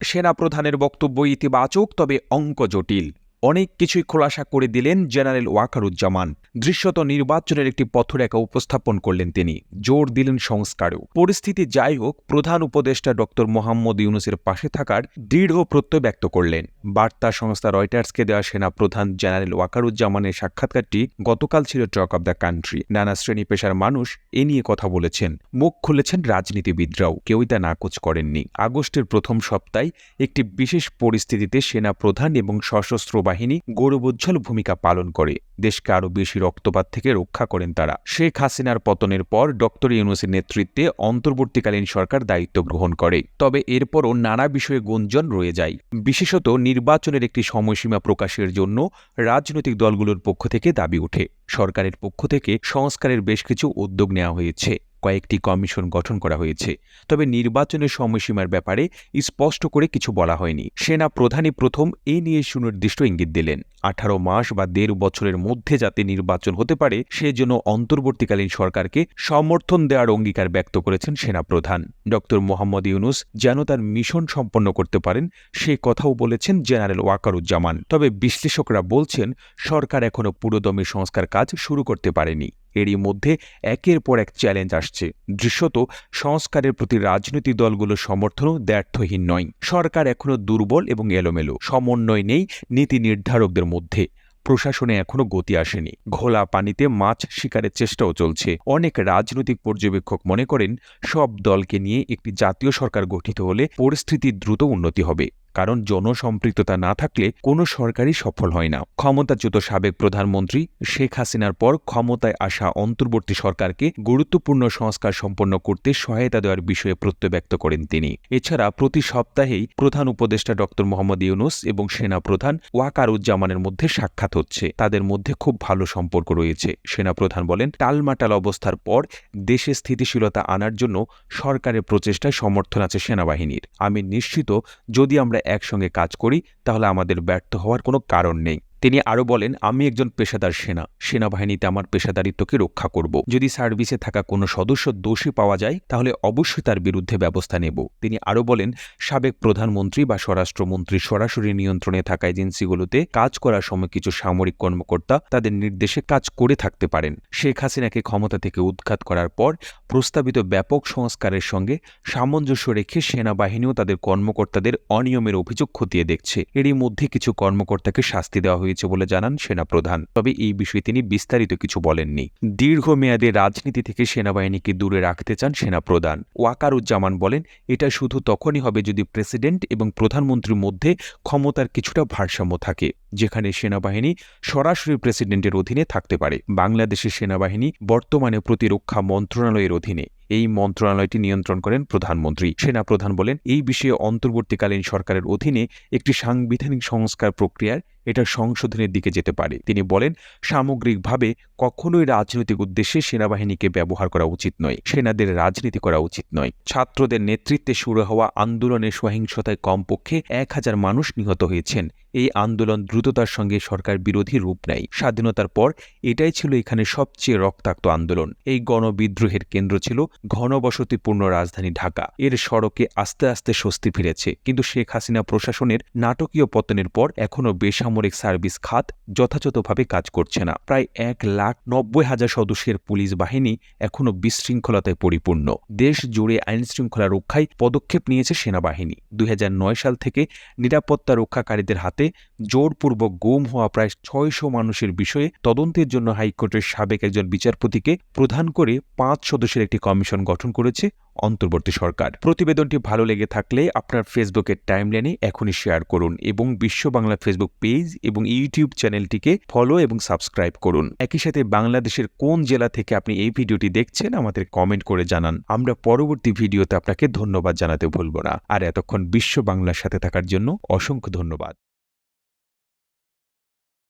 সেনাপ্রধানের বক্তব্য ইতিবাচক তবে অঙ্ক জটিল। অনেক কিছুই খোলাসা করে দিলেন জেনারেল ওয়াকারুজ্জামান। দৃশ্যত নির্বাচনের একটি পথরেখা উপস্থাপন করলেন তিনি। জোর দিলেন সংস্কারেও। পরিস্থিতি যাই হোক, প্রধান উপদেষ্টা ড মোহাম্মদ ইউনুসের পাশে থাকার দৃঢ় প্রত্যয় ব্যক্ত করলেন। বার্তা সংস্থা রয়টার্সকে দেওয়া সেনা প্রধান জেনারেল ওয়াকারুজ্জামানের সাক্ষাৎকারটি গতকাল ছিল টক অব দ্য কান্ট্রি। নানা শ্রেণি পেশার মানুষ এ নিয়ে কথা বলেছেন। মুখ খুলেছেন রাজনীতিবিদরাও। কেউই তা নাকচ করেননি। আগস্টের প্রথম সপ্তাহে একটি বিশেষ পরিস্থিতিতে সেনা প্রধান এবং সশস্ত্র বাহিনী গৌরবোজ্জ্বল ভূমিকা পালন করে। দেশকে আরও বেশি রক্তপাত থেকে রক্ষা করেন তারা। শেখ হাসিনার পতনের পর ডক্টর ইউনুসের নেতৃত্বে অন্তর্বর্তীকালীন সরকার দায়িত্ব গ্রহণ করে। তবে এরপরও নানা বিষয়ে গুঞ্জন রয়ে যায়। বিশেষত নির্বাচনের একটি সময়সীমা প্রকাশের জন্য রাজনৈতিক দলগুলোর পক্ষ থেকে দাবি ওঠে। সরকারের পক্ষ থেকে সংস্কারের বেশ কিছু উদ্যোগ নেওয়া হয়েছে। কয়েকটি কমিশন গঠন করা হয়েছে। তবে নির্বাচনের সময়সীমার ব্যাপারে স্পষ্ট করে কিছু বলা হয়নি। সেনা প্রধানই প্রথম এ নিয়ে সুনির্দিষ্ট ইঙ্গিত দিলেন। আঠারো মাস বা দেড় বছরের মধ্যে যাতে নির্বাচন হতে পারে, সেজন্য অন্তর্বর্তীকালীন সরকারকে সমর্থন দেওয়ার অঙ্গীকার ব্যক্ত করেছেন সেনাপ্রধান ড. মোহাম্মদ ইউনুস যেন তার মিশন সম্পন্ন করতে পারেন, সে কথাও বলেছেন জেনারেল ওয়াকারুজ্জামান। তবে বিশ্লেষকরা বলছেন, সরকার এখনও পুরোদমে সংস্কার কাজ শুরু করতে পারেনি। এরই মধ্যে একের পর এক চ্যালেঞ্জ আসছে। দৃশ্যত, সংস্কারের প্রতি রাজনৈতিক দলগুলোর সমর্থনও ব্যর্থহীন নয়। সরকার এখনও দুর্বল এবং এলোমেলো। সমন্বয় নেই নীতি নির্ধারকদের মধ্যে। প্রশাসনে এখনও গতি আসেনি। ঘোলা পানিতে মাছ শিকারের চেষ্টাও চলছে। অনেক রাজনৈতিক পর্যবেক্ষক মনে করেন, সব দলকে নিয়ে একটি জাতীয় সরকার গঠিত হলে পরিস্থিতির দ্রুত উন্নতি হবে। কারণ জনসম্পৃক্ততা না থাকলে কোনো সরকারই সফল হয় না। ক্ষমতাচ্যুত সাবেক প্রধানমন্ত্রী শেখ হাসিনার পর ক্ষমতায় আসা অন্তর্বর্তী সরকারকে গুরুত্বপূর্ণ সংস্কার সম্পন্ন করতে সহায়তা দেওয়ার বিষয়ে প্রত্যয় ব্যক্ত করেন তিনি। এছাড়া প্রতি সপ্তাহেই প্রধান উপদেষ্টা ড. মোহাম্মদ ইউনুস এবং সেনাপ্রধান ওয়াকারুজ্জামানের মধ্যে সাক্ষাৎ হচ্ছে। তাদের মধ্যে খুব ভালো সম্পর্ক রয়েছে। সেনাপ্রধান বলেন, টালমাটাল অবস্থার পর দেশে স্থিতিশীলতা আনার জন্য সরকারের প্রচেষ্টায় সমর্থন আছে সেনাবাহিনীর। আমি নিশ্চিত, যদি আমরা একসঙ্গে কাজ করি তাহলে আমাদের ব্যর্থ হওয়ার কোনো কারণ নেই। তিনি আরও বলেন, আমি একজন পেশাদার সেনা। সেনাবাহিনীতে আমার পেশাদারিত্বকে রক্ষা করব। যদি সার্ভিসে থাকা কোনো সদস্য দোষী পাওয়া যায়, তাহলে অবশ্যই তার বিরুদ্ধে ব্যবস্থা নেব। তিনি আরও বলেন, সাবেক প্রধানমন্ত্রী বা স্বরাষ্ট্রমন্ত্রী সরাসরি নিয়ন্ত্রণে থাকা এজেন্সিগুলোতে কাজ করার সময় কিছু সামরিক কর্মকর্তা তাদের নির্দেশে কাজ করে থাকতে পারেন। শেখ হাসিনাকে ক্ষমতা থেকে উৎখাত করার পর প্রস্তাবিত ব্যাপক সংস্কারের সঙ্গে সামঞ্জস্য রেখে সেনাবাহিনীও তাদের কর্মকর্তাদের অনিয়মের অভিযোগ খতিয়ে দেখছে। এরই মধ্যে কিছু কর্মকর্তাকে শাস্তি দেওয়া হয়েছে। বলে জানান সেনাপ্রধান। তবে এই বিষয়ে তিনি বিস্তারিত কিছু বলেননি। দীর্ঘমেয়াদে রাজনীতি থেকে সেনাবাহিনীকে দূরে রাখতে চান সেনাপ্রধান। ওয়াকারুজ্জামান বলেন, এটা শুধু তখনই হবে যদি প্রেসিডেন্ট এবং প্রধানমন্ত্রীর মধ্যে ক্ষমতার কিছুটা ভারসাম্য থাকে, যেখানে সেনাবাহিনী সরাসরি প্রেসিডেন্টের অধীনে থাকতে পারে। বাংলাদেশের সেনাবাহিনী বর্তমানে প্রতিরক্ষা মন্ত্রণালয়ের অধীনে। এই মন্ত্রণালয়টি নিয়ন্ত্রণ করেন প্রধানমন্ত্রী। সেনাপ্রধান বলেন, এই বিষয়ে অন্তর্বর্তীকালীন সরকারের অধীনে একটি সাংবিধানিক সংস্কার প্রক্রিয়ার এটা সংশোধনের দিকে যেতে পারে। তিনি বলেন, সামগ্রিকভাবে কখনোই রাজনৈতিক উদ্দেশ্যে সেনাবাহিনীকে ব্যবহার করা উচিত নয়, সেনাদের রাজনীতি করা উচিত নয়। ছাত্রদের নেতৃত্বে শুরু হওয়া আন্দোলনের সহিংসতায় কমপক্ষে এক হাজার মানুষ নিহত হয়েছেন। এই আন্দোলন দ্রুততার সঙ্গে সরকার বিরোধী রূপ নেয়। স্বাধীনতার পর এটাই ছিল এখানে সবচেয়ে রক্তাক্ত আন্দোলন। এই গণবিদ্রোহের কেন্দ্র ছিল ঘনবসতিপূর্ণ রাজধানী ঢাকা। এর সড়কে আস্তে আস্তে স্বস্তি ফিরেছে। কিন্তু শেখ হাসিনা প্রশাসনের নাটকীয় পতনের পর এখনও বেসামরিক সার্ভিস খাত যথাযথভাবে কাজ করছে না। প্রায় এক লাখ নব্বই হাজার সদস্যের পুলিশ বাহিনী এখনও বিশৃঙ্খলতায় পরিপূর্ণ। দেশ জুড়ে আইন শৃঙ্খলা রক্ষায় পদক্ষেপ নিয়েছে সেনাবাহিনী। দুই হাজার নয় সাল থেকে নিরাপত্তা রক্ষাকারীদের হাতে জোরপূর্বক গুম হওয়া প্রায় ছয়শো মানুষের বিষয়ে তদন্তের জন্য হাইকোর্টের সাবেক একজন বিচারপতিকে প্রধান করে পাঁচ সদস্যের একটি কমিশন গঠন করেছে। অন্তর্বর্তী সরকার। প্রতিবেদনটি ভালো লেগে থাকলে আপনার ফেসবুকের টাইমলাইনে এখনই শেয়ার করুন এবং বিশ্ব বাংলা ফেসবুক পেজ এবং ইউটিউব চ্যানেলটিকে ফলো এবং সাবস্ক্রাইব করুন। একই সাথে বাংলাদেশের কোন জেলা থেকে আপনি এই ভিডিওটি দেখছেন আমাদের কমেন্ট করে জানান। আমরা পরবর্তী ভিডিওতে আপনাকে ধন্যবাদ জানাতে ভুলব না। আর এতক্ষণ বিশ্ব বাংলার সাথে থাকার জন্য অসংখ্য ধন্যবাদ।